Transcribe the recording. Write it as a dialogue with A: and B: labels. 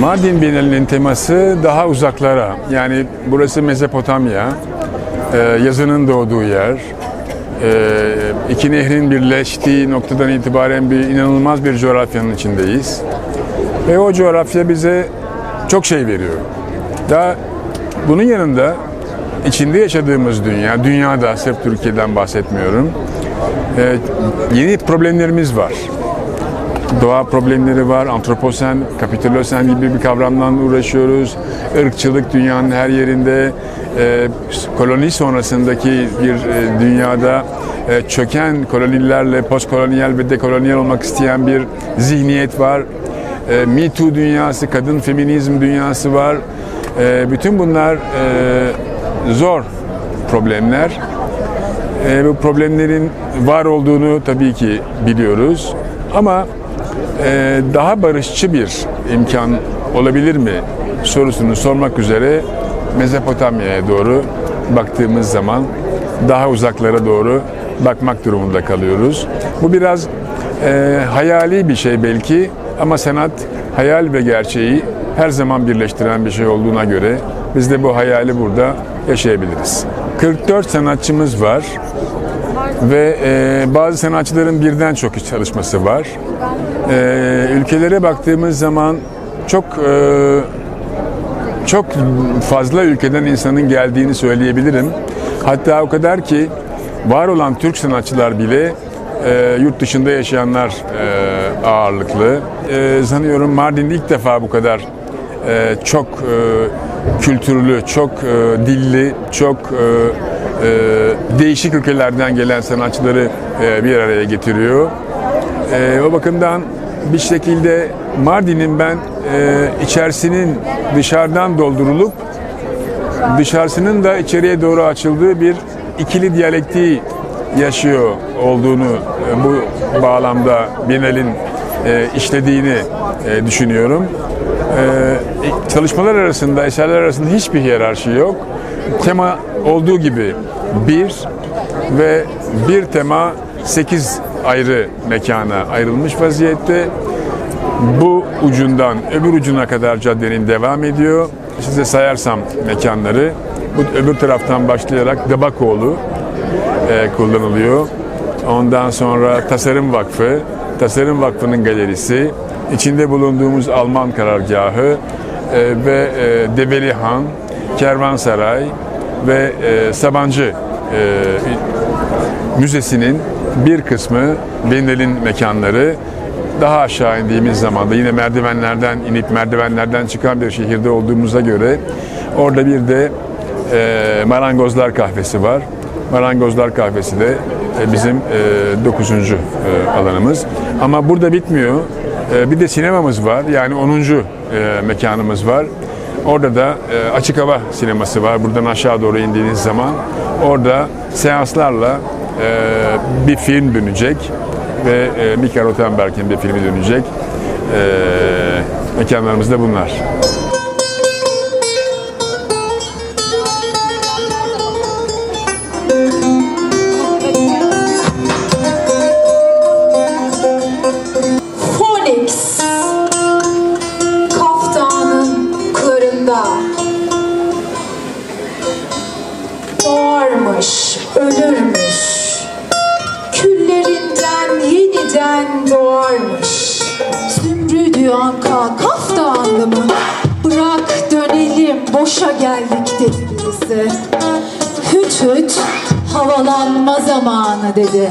A: Mardin Bienalinin teması daha uzaklara. Yani burası Mezopotamya, e, yazının doğduğu yer. E, iki nehrin birleştiği noktadan itibaren bir inanılmaz bir coğrafyanın içindeyiz. Ve o coğrafya bize çok şey veriyor. Daha bunun yanında içinde yaşadığımız dünya, dünyada sırf Türkiye'den bahsetmiyorum. e, yeni problemlerimiz var doğa problemleri var, antroposen, kapitalosen gibi bir kavramdan uğraşıyoruz. Irkçılık dünyanın her yerinde, e, koloni sonrasındaki bir e, dünyada e, çöken kolonilerle postkolonyal ve dekolonyal olmak isteyen bir zihniyet var. E, Me Too dünyası, kadın feminizm dünyası var. E, bütün bunlar e, zor problemler. E, bu problemlerin var olduğunu tabii ki biliyoruz. Ama e, daha barışçı bir imkan olabilir mi sorusunu sormak üzere Mezopotamya'ya doğru baktığımız zaman daha uzaklara doğru bakmak durumunda kalıyoruz. Bu biraz e, hayali bir şey belki ama sanat hayal ve gerçeği her zaman birleştiren bir şey olduğuna göre biz de bu hayali burada yaşayabiliriz. 44 sanatçımız var ve e, bazı sanatçıların birden çok çalışması var. E, ülkelere baktığımız zaman çok e, çok fazla ülkeden insanın geldiğini söyleyebilirim. Hatta o kadar ki var olan Türk sanatçılar bile e, yurt dışında yaşayanlar e, ağırlıklı. E, sanıyorum Mardin'de ilk defa bu kadar e, çok e, kültürlü, çok e, dilli, çok e, e, değişik ülkelerden gelen sanatçıları e, bir araya getiriyor. E, o bakımdan bir şekilde Mardin'in ben e, içerisinin dışarıdan doldurulup dışarısının da içeriye doğru açıldığı bir ikili diyalektiği yaşıyor olduğunu e, bu bağlamda Bienal'in e, işlediğini e, düşünüyorum. E, çalışmalar arasında, eserler arasında hiçbir hiyerarşi yok. Tema olduğu gibi bir ve bir tema sekiz ayrı mekana ayrılmış vaziyette. Bu ucundan öbür ucuna kadar caddenin devam ediyor. Size sayarsam mekanları, bu öbür taraftan başlayarak Debakoğlu e, kullanılıyor. Ondan sonra Tasarım Vakfı, Tasarım Vakfı'nın galerisi, içinde bulunduğumuz Alman karargahı e, ve e, Develi Han, Kervansaray ve e, Sabancı e, Müzesi'nin bir kısmı Biennial'in mekanları. Daha aşağı indiğimiz zaman da yine merdivenlerden inip merdivenlerden çıkan bir şehirde olduğumuza göre orada bir de e, Marangozlar Kahvesi var. Marangozlar Kahvesi de e, bizim e, dokuzuncu e, alanımız. Ama burada bitmiyor. E, bir de sinemamız var. Yani onuncu e, mekanımız var. Orada da e, açık hava sineması var. Buradan aşağı doğru indiğiniz zaman orada seanslarla e, bir film dönecek ve e, Mikael Rothenberg'in bir filmi dönecek. Mekanlarımız da bunlar.
B: Ölürmüş. Küllerinden yeniden doğarmış. Zümrüdü anka kaftanlı mı? Bırak dönelim boşa geldik dedi birisi. Hüt hüt havalanma zamanı dedi